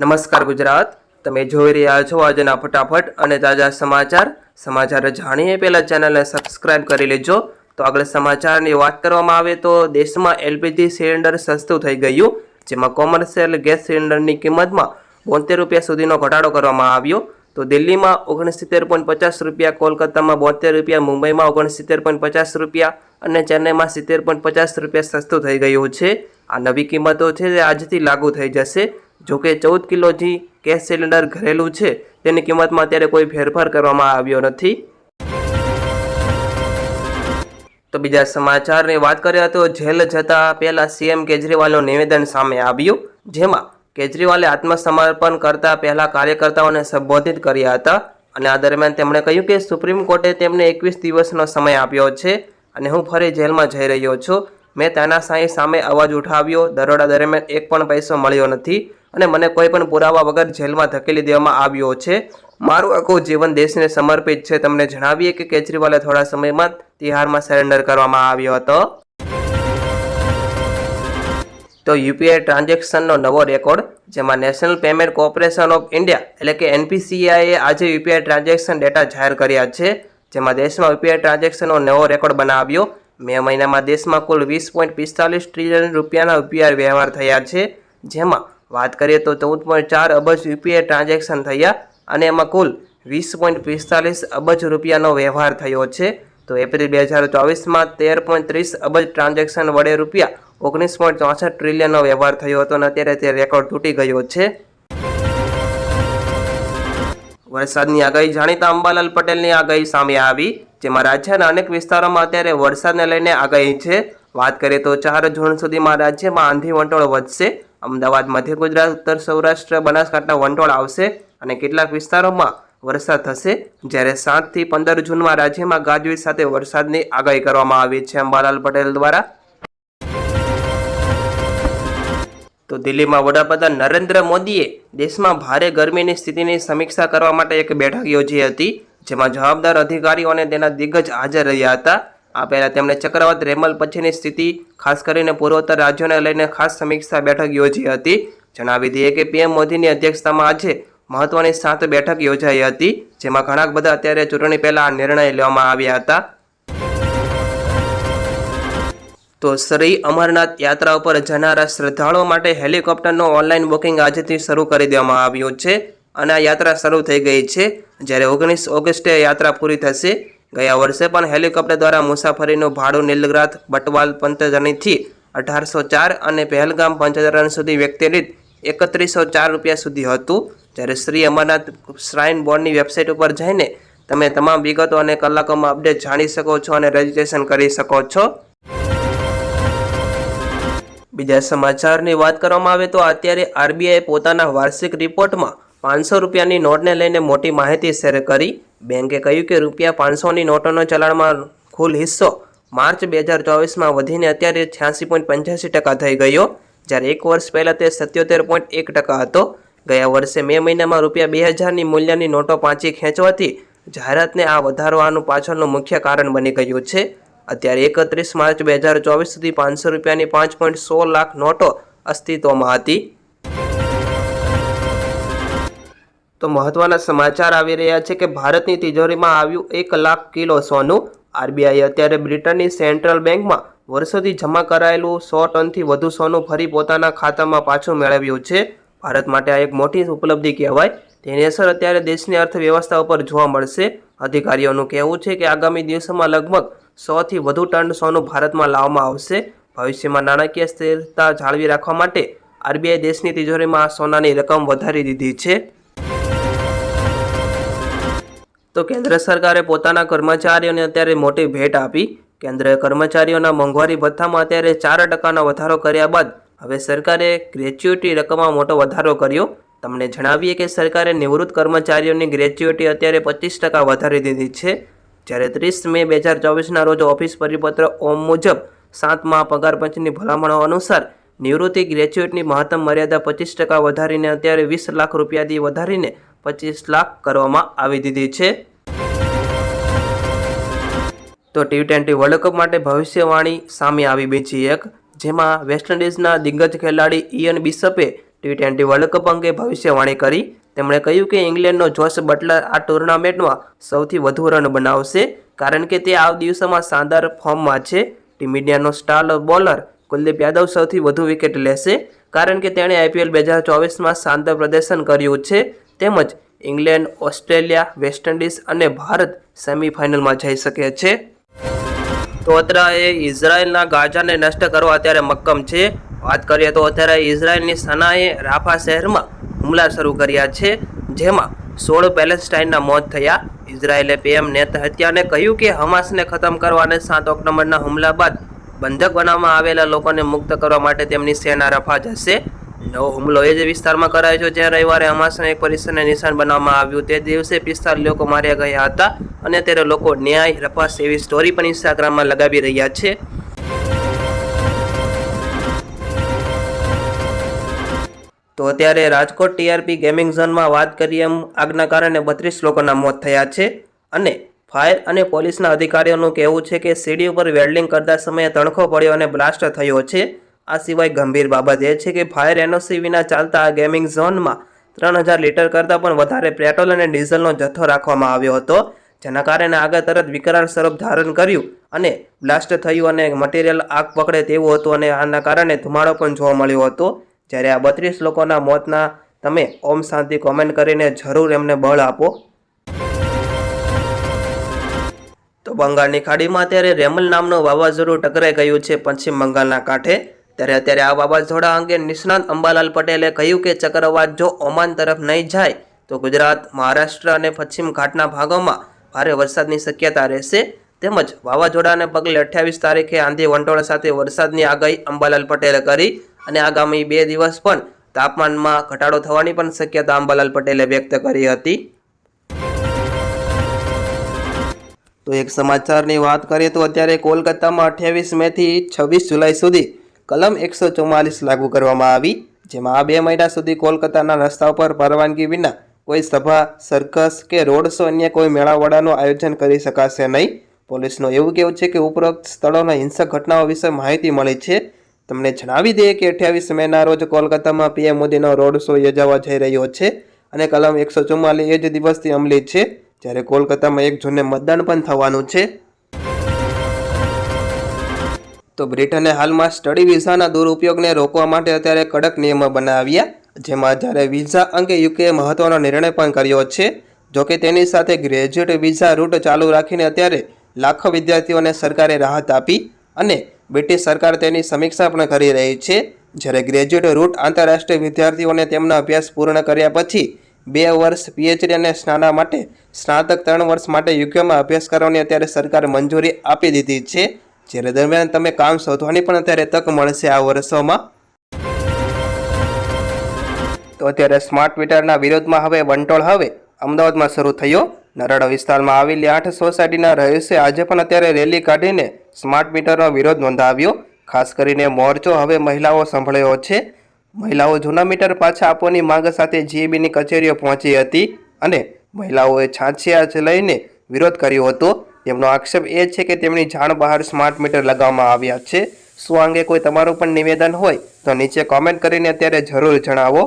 નમસ્કાર ગુજરાત. તમે જોઈ રહ્યા છો આજના ફટાફટ અને તાજા સમાચાર. સમાચાર જાણીએ પહેલાં ચેનલને સબસ્ક્રાઇબ કરી લેજો. તો આગળ સમાચારની વાત કરવામાં આવે તો દેશમાં એલપીજી સિલિન્ડર સસ્તું થઈ ગયું, જેમાં કોમર્શિયલ ગેસ સિલિન્ડરની કિંમતમાં બોતેર રૂપિયા સુધીનો ઘટાડો કરવામાં આવ્યો. તો દિલ્હીમાં ઓગણસિત્તેર પોઈન્ટ પચાસ રૂપિયા, કોલકાતામાં બોતેર રૂપિયા, મુંબઈમાં ઓગણસિત્તેર પોઈન્ટ પચાસ રૂપિયા અને ચેન્નઈમાં સિત્તેર પોઈન્ટ પચાસ રૂપિયા સસ્તું થઈ ગયું છે. આ નવી કિંમતો છે તે આજથી લાગુ થઈ જશે. જો કે ચૌદ કિલો જે ગેસ સિલિન્ડર ઘરેલું છે, તેની કિંમતમાં અત્યારે કોઈ ફેરફાર કરવામાં આવ્યો નથી. તો બીજા સમાચારની વાત કરીએ તો જેલ જતા પહેલાં સીએમ કેજરીવાલનું નિવેદન સામે આવ્યું, જેમાં કેજરીવાલે આત્મસમર્પણ કરતા પહેલાં કાર્યકર્તાઓને સંબોધિત કર્યા હતા અને આ દરમિયાન તેમણે કહ્યું કે સુપ્રીમ કોર્ટે તેમને એકવીસ દિવસનો સમય આપ્યો છે અને હું ફરી જેલમાં જઈ રહ્યો છું. મેં તાનાશાહી સામે અવાજ ઉઠાવ્યો. દરોડા દરમિયાન એક પણ પૈસો મળ્યો નથી અને મને કોઈ પણ પુરાવા વગર જેલમાં ધકેલી દેવામાં આવ્યો છે. મારું આખું જીવન દેશને સમર્પિત છે. તમને જણાવીએ કે કેજરીવાલે થોડા સમયમાં તિહારમાં સરેન્ડર કરવામાં આવ્યો હતો. તો યુપીઆઈ ટ્રાન્ઝેક્શનનો નવો રેકોર્ડ, જેમાં National Payment Corporation of India એટલે કે એનપીસીઆઈએ આજે યુપીઆઈ ટ્રાન્ઝેક્શન ડેટા જાહેર કર્યા છે. જેમાં દેશમાં યુપીઆઈ ટ્રાન્ઝેક્શનનો નવો રેકોર્ડ બનાવ્યો. મે મહિનામાં દેશમાં કુલ વીસ પોઈન્ટ પિસ્તાલીસ ટ્રિલિયન રૂપિયાના યુપીઆઈ વ્યવહાર થયા છે. જેમાં વાત કરીએ તો ચૌદ પોઈન્ટ ચાર અબજ યુપીઆઈ ટ્રાન્ઝેક્શન થયા અને એમાં કુલ વીસ પોઈન્ટ પિસ્તાલીસ અબજ રૂપિયાનો વ્યવહાર થયો છે. તો એપ્રિલ બે હજાર ચોવીસમાં તેર પોઈન્ટ ત્રીસ અબજ ટ્રાન્ઝેક્શન વડે રૂપિયા ઓગણીસ પોઈન્ટ ચોસઠ ટ્રિલિયનનો વ્યવહાર થયો હતો અને અત્યારે તે રેકોર્ડ તૂટી ગયો છે. વરસાદની આગાહી જાણીતા અંબાલાલ પટેલની આગાહી સામે આવી. જેમાં રાજ્યના અનેક વિસ્તારોમાં અત્યારે વરસાદને લઈને આગાહી છે. વાત કરીએ તો ચાર જૂન સુધીમાં રાજ્યમાં આંધી વંટોળ વધશે. અમદાવાદ, મધ્ય ગુજરાત, ઉત્તર સૌરાષ્ટ્ર, બનાસકાંઠા વંટોળ આવશે અને કેટલાક વિસ્તારોમાં વરસાદ થશે. જ્યારે સાતથી પંદર જૂનમાં રાજ્યમાં ગાજવીજ સાથે વરસાદની આગાહી કરવામાં આવી છે અંબાલાલ પટેલ દ્વારા. તો દિલ્હીમાં વડાપ્રધાન નરેન્દ્ર મોદીએ દેશમાં ભારે ગરમીની સ્થિતિની સમીક્ષા કરવા માટે એક બેઠક યોજી હતી. જેમાં જવાબદાર અધિકારીઓ અને તેના દિગ્ગજ હાજર રહ્યા હતા. આ પહેલાં તેમણે ચક્રવાત રેમલ પછીની સ્થિતિ, ખાસ કરીને પૂર્વોત્તર રાજ્યોને લઈને ખાસ સમીક્ષા બેઠક યોજી હતી. જણાવી દઈએ કે પીએમ મોદીની અધ્યક્ષતામાં આજે મહત્વની સાત બેઠક યોજાઈ હતી, જેમાં ઘણા બધા અત્યારે ચૂંટણી પહેલાં નિર્ણય લેવામાં આવ્યા હતા. તો શ્રી અમરનાથ યાત્રા ઉપર જનારા શ્રદ્ધાળુઓ માટે હેલિકોપ્ટરનું ઓનલાઈન બુકિંગ આજથી શરૂ કરી દેવામાં આવ્યું છે અને આ યાત્રા શરૂ થઈ ગઈ છે. જ્યારે ઓગણીસ ઓગસ્ટે યાત્રા પૂરી થશે, ગયા વર્ષે પણ હેલિકોપ્ટર દ્વારા મુસાફરીનું ભાડું નીલગ્રાથ બટવાલ પંતજનીથી અઢારસો ચાર અને પહેલગામ પંચતરણ સુધી વ્યક્તિ દીઠ એકત્રીસો ચાર રૂપિયા સુધી હતું. જ્યારે શ્રી અમરનાથ શ્રાઇન બોર્ડની વેબસાઇટ ઉપર જઈને તમે તમામ વિગતો અને કલાકોમાં અપડેટ જાણી શકો છો અને રજીસ્ટ્રેશન કરી શકો છો. બીજા સમાચારની વાત કરવામાં આવે તો અત્યારે આરબીઆઈ પોતાના વાર્ષિક રિપોર્ટમાં પાંચસો રૂપિયાની નોટને લઈને મોટી માહિતી શેર કરી બેંકે કહ્યું કે રૂપિયા પાંચસોની નોટોનો ચલણમાં કુલ હિસ્સો માર્ચ બે હજાર ચોવીસમાં વધીને અત્યારે છ્યાસી પોઈન્ટ પંચ્યાસી ટકા થઈ ગયો. જ્યારે એક વર્ષ પહેલાં તે સત્યોતેર પોઈન્ટ એક ટકા હતો. ગયા વર્ષે મે મહિનામાં રૂપિયા બે હજારની મૂલ્યની નોટો પાંચી ખેંચવાથી જાહેરાતને આ વધારવાનું પાછળનું મુખ્ય કારણ બની ગયું છે. અત્યારે એકત્રીસ માર્ચ બે હજાર ચોવીસ સુધી પાંચસો રૂપિયાની પાંચ પોઈન્ટ સો લાખ નોટો અસ્તિત્વમાં હતી. તો મહત્વના સમાચાર આવી રહ્યા છે કે ભારતની તિજોરીમાં આવ્યું એક લાખ કિલો સોનું. આરબીઆઈ અત્યારે બ્રિટનની સેન્ટ્રલ બેંકમાં વર્ષોથી જમા કરાયેલું સો ટનથી વધુ સોનું ફરી પોતાના ખાતામાં પાછું મેળવ્યું છે. ભારત માટે આ એક મોટી ઉપલબ્ધિ કહેવાય. તેની અસર અત્યારે દેશની અર્થવ્યવસ્થા ઉપર જોવા મળશે. અધિકારીઓનું કહેવું છે કે આગામી દિવસોમાં લગભગ સોથી વધુ ટન સોનું ભારતમાં લાવવામાં આવશે. ભવિષ્યમાં નાણાકીય સ્થિરતા જાળવી રાખવા માટે આરબીઆઈ દેશની તિજોરીમાં સોનાની રકમ વધારી દીધી છે. તો કેન્દ્ર સરકારે પોતાના કર્મચારીઓને અત્યારે મોટી ભેટ આપી. કેન્દ્રએ કર્મચારીઓના મોંઘવારી ભથ્થામાં અત્યારે ચાર ટકાનો વધારો કર્યા બાદ હવે સરકારે ગ્રેચ્યુટી રકમમાં મોટો વધારો કર્યો. તમને જણાવીએ કે સરકારે નિવૃત્ત કર્મચારીઓની ગ્રેચ્યુટી અત્યારે પચીસ ટકા વધારી દીધી છે. જ્યારે ત્રીસ મે બે હજાર ચોવીસના રોજ ઓફિસ પરિપત્ર ઓમ મુજબ સાતમા પગાર પંચની ભલામણો અનુસાર નિવૃત્તિ ગ્રેચ્યુએટની મહત્તમ મર્યાદા પચીસ ટકા વધારીને અત્યારે વીસ લાખ રૂપિયાથી વધારીને પચીસ લાખ કરવામાં આવી દીધી છે. તો ટી ટ્વેન્ટી વર્લ્ડ કપ માટે ભવિષ્યવાણી સામે આવી બીજી એક, જેમાં વેસ્ટ ઇન્ડિઝના દિગ્ગજ ખેલાડી ઇયન બિશપે ટી ટ્વેન્ટી વર્લ્ડ કપ અંગે ભવિષ્યવાણી કરી. તેમણે કહ્યું કે ઇંગ્લેન્ડનો જોશ બટલર આ ટુર્નામેન્ટમાં સૌથી વધુ રન બનાવશે, કારણ કે તે આ દિવસોમાં શાનદાર ફોર્મમાં છે. ટીમ ઇન્ડિયાનો સ્ટાર બોલર કુલદીપ યાદવ સૌથી વધુ વિકેટ લેશે, કારણ કે તેણે આઈપીએલ બે હજાર ચોવીસમાં શાનદાર પ્રદર્શન કર્યું છે. તેમજ ઇંગ્લેન્ડ, ઓસ્ટ્રેલિયા, વેસ્ટ ઇન્ડિઝ અને ભારત સેમિફાઇનલમાં જઈ શકે છે. તો અત્યારે ઇઝરાયલના ગાઝાને નષ્ટ કરવા અત્યારે મક્કમ છે. વાત કરીએ તો અત્યારે ઇઝરાયલની સેનાએ રાફા શહેરમાં હુમલા શરૂ કર્યા છે, જેમાં સોળ પેલેસ્ટાઇનના મોત થયા. ઇઝરાયેલે પીએમ નેતા હત્યાને કહ્યું કે હમાસને ખતમ કરવા અને સાત ઓક્ટોબરના હુમલા બાદ બંધક બનાવવામાં આવેલા લોકોને મુક્ત કરવા માટે તેમની સેના રફા જશે. નવો હુમલો એ જ વિસ્તારમાં કરાયો છે, જ્યાં રવિવારે હમાસના એક પરિસરને નિશાન બનાવવામાં આવ્યું. તે દિવસે પિસ્તાલીસ લોકો માર્યા ગયા હતા. અને અત્યારે લોકો ન્યાય, રપાસ એવી સ્ટોરી પણ ઇન્સ્ટાગ્રામમાં લગાવી રહ્યા છે. તો અત્યારે રાજકોટ ટીઆરપી ગેમિંગ ઝોનમાં વાત કરીએ એમ, આગના કારણે બત્રીસ લોકોના મોત થયા છે. અને ફાયર અને પોલીસના અધિકારીઓનું કહેવું છે કે સીડી ઉપર વેલ્ડિંગ કરતા સમયે તણખો પડ્યો અને બ્લાસ્ટ થયો છે. આ સિવાય ગંભીર બાબત એ છે કે ફાયર એનઓસી વિના ચાલતા આ ગેમિંગ ઝોનમાં ત્રણ હજાર લીટર કરતાં પણ વધારે પેટ્રોલ અને ડીઝલનો જથ્થો રાખવામાં આવ્યો હતો. જેના કારણે આગળ તરત વિકરાળ સ્વરૂપ ધારણ કર્યું અને બ્લાસ્ટ થયું અને મટીરિયલ આગ પકડે તેવું હતું અને આના કારણે ધુમાડો પણ જોવા મળ્યો હતો. જ્યારે આ બત્રીસ લોકોના મોતના તમે ઓમ શાંતિ કોમેન્ટ કરીને જરૂર એમને બળ આપો. તો બંગાળની ખાડીમાં અત્યારે રેમલ નામનું વાવાઝોડું ટકરાઈ ગયું છે પશ્ચિમ બંગાળના કાંઠે. ત્યારે અત્યારે આ વાવાઝોડા અંગે નિષ્ણાંત અંબાલાલ પટેલે કહ્યું કે ચક્રવાત જો ઓમાન તરફ નહીં જાય, તો ગુજરાત, મહારાષ્ટ્ર અને પશ્ચિમ ઘાટના ભાગોમાં ભારે વરસાદની શક્યતા રહેશે. તેમજ વાવાઝોડાને પગલે અઠ્યાવીસ તારીખે આંધી વંટોળ સાથે વરસાદની આગાહી અંબાલાલ પટેલે કરી અને આગામી બે દિવસ પણ તાપમાનમાં ઘટાડો થવાની પણ શક્યતા અંબાલાલ પટેલે વ્યક્ત કરી હતી. તો એક સમાચારની વાત કરીએ તો અત્યારે કોલકાતામાં અઠ્યાવીસ મેથી છવ્વીસ જુલાઈ સુધી કલમ એકસો લાગુ કરવામાં આવી, જેમાં આ બે મહિના સુધી કોલકાતાના રસ્તા પર પરવાનગી વિના કોઈ સભા સર્કસ કે રોડ શો અન્ય કોઈ મેળાવડાનું આયોજન કરી શકાશે નહીં. પોલીસનું એવું કહેવું છે કે ઉપરોક્ત સ્થળોના હિંસક ઘટનાઓ વિશે માહિતી મળી છે. તમને જણાવી દઈએ કે અઠ્યાવીસ મેના રોજ કોલકાતામાં પીએમ મોદીનો રોડ શો યોજાવા જઈ રહ્યો છે અને કલમ એકસો ચુમ્માલીસ એ જ દિવસથી અમલી છે, જ્યારે કોલકાતામાં એક જૂને મતદાન પણ થવાનું છે. તો બ્રિટને હાલમાં સ્ટડી વિઝાના દુરુપયોગને રોકવા માટે અત્યારે કડક નિયમો બનાવ્યા. જેમાં જ્યારે વિઝા અંગે યુકેએ મહત્વનો નિર્ણય પણ કર્યો છે, જોકે તેની સાથે ગ્રેજ્યુએટ વિઝા રૂટ ચાલુ રાખીને અત્યારે લાખો વિદ્યાર્થીઓને સરકારે રાહત આપી અને બ્રિટિશ સરકાર તેની સમીક્ષા પણ કરી રહી છે. જ્યારે ગ્રેજ્યુએટ રૂટ આંતરરાષ્ટ્રીય વિદ્યાર્થીઓને તેમનો અભ્યાસ પૂર્ણ કર્યા પછી બે વર્ષ પીએચડી અને સ્નાના માટે સ્નાતક ત્રણ વર્ષ માટે યુકેમાં અભ્યાસ કરવાની અત્યારે સરકાર મંજૂરી આપી દીધી છે. જ્યારે દરમિયાન તમે કામ શોધવાની પણ અત્યારે તક મળશે આ વર્ષોમાં. તો અત્યારે સ્માર્ટ મીટરના વિરોધમાં હવે વંટોળ હવે. અમદાવાદમાં શરૂ થયો. નરાડા વિસ્તારમાં આવેલી આઠ સોસાયટીના રહીશે આજે પણ અત્યારે રેલી કાઢીને સ્માર્ટ મીટરનો વિરોધ નોંધાવ્યો. ખાસ કરીને મોરચો હવે મહિલાઓ સંભળ્યો છે. મહિલાઓ જૂના મીટર પાછા આપવાની માંગ સાથે જીએબીની કચેરીઓ પહોંચી હતી અને મહિલાઓએ છાંછિયા લઈને વિરોધ કર્યો હતો. તેમનો આક્ષેપ એ છે કે તેમની જાણ બહાર સ્માર્ટ મીટર લગાવવામાં આવ્યા છે. શું અંગે કોઈ તમારું પણ નિવેદન હોય તો નીચે કોમેન્ટ કરીને અત્યારે જરૂર જણાવો.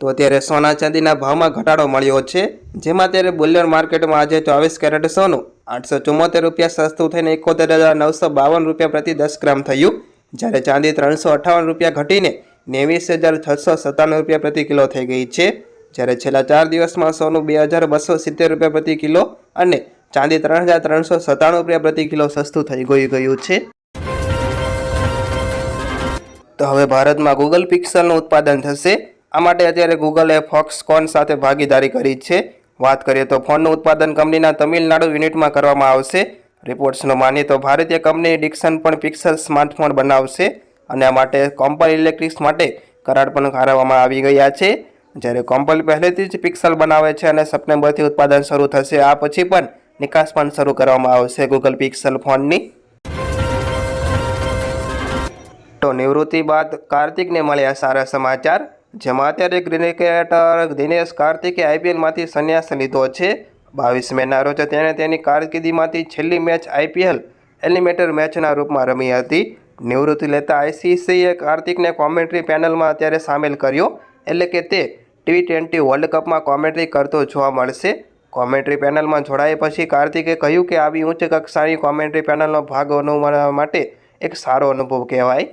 તો અત્યારે સોના ચાંદીના ભાવમાં ઘટાડો મળ્યો છે. જેમાં અત્યારે બુલિયન માર્કેટમાં આજે ચોવીસ કેરેટ સોનું, આઠસો ચુમ્મોતેર રૂપિયા સસ્તું થઈને એકોતેર હજાર નવસો બાવન રૂપિયા પ્રતિ દસ ગ્રામ થયું. જ્યારે ચાંદી ત્રણસો અઠ્ઠાવન રૂપિયા ઘટીને નેવીસ હજાર છસો સત્તાણું રૂપિયા પ્રતિ કિલો થઈ ગઈ છે. જ્યારે છેલ્લા ચાર દિવસમાં સોનું બે હજાર બસો સિત્તેર રૂપિયા પ્રતિ કિલો અને ચાંદી ત્રણ હજાર ત્રણસો સત્તાણું રૂપિયા પ્રતિ કિલો સસ્તું થઈ ગયું ગયું છે. તો હવે ભારતમાં ગૂગલ પિક્સલનું ઉત્પાદન થશે. આ માટે અત્યારે ગૂગલે ફોક્સકોન સાથે ભાગીદારી કરી છે. વાત કરીએ તો ફોનનું ઉત્પાદન કંપનીના તમિલનાડુ યુનિટમાં કરવામાં આવશે. રિપોર્ટ્સનો માનીએ તો ભારતીય કંપની ડિક્સન પણ પિક્સલ સ્માર્ટફોન બનાવશે અને આ માટે કોમ્પલ ઇલેક્ટ્રિક્સ માટે કરાર પણ કરાવવામાં આવી ગયા છે. જ્યારે કોમ્પલ પહેલેથી જ પિક્સલ બનાવે છે અને સપ્ટેમ્બરથી ઉત્પાદન શરૂ થશે, આ પછી પણ નિકાસ પણ શરૂ કરવામાં આવશે ગૂગલ પિક્સલ ફોનની. તો નિવૃત્તિ બાદ કાર્તિકને મળ્યા સારા સમાચાર. જેમાં અત્યારે ક્રિકેટર દિનેશ કાર્તિકે આઈપીએલમાંથી સંન્યાસ લીધો છે. બાવીસ મેના રોજ તેણે તેની કારકિર્દીમાંથી છેલ્લી મેચ આઈપીએલ એલિમેટર મેચના રૂપમાં રમી હતી. નિવૃત્તિ લેતા આઈસીસીએ કાર્તિકને કોમેન્ટ્રી પેનલમાં અત્યારે સામેલ કર્યો. એટલે કે તે ટી ટ્વેન્ટી વર્લ્ડ કપમાં કોમેન્ટ્રી કરતો જોવા મળશે. કોમેન્ટ્રી પેનલમાં જોડાયા પછી કાર્તિકે કહ્યું કે આવી ઉચ્ચ કક્ષાની કોમેન્ટ્રી પેનલનો ભાગ બનવા માટે એક સારો અનુભવ કહેવાય.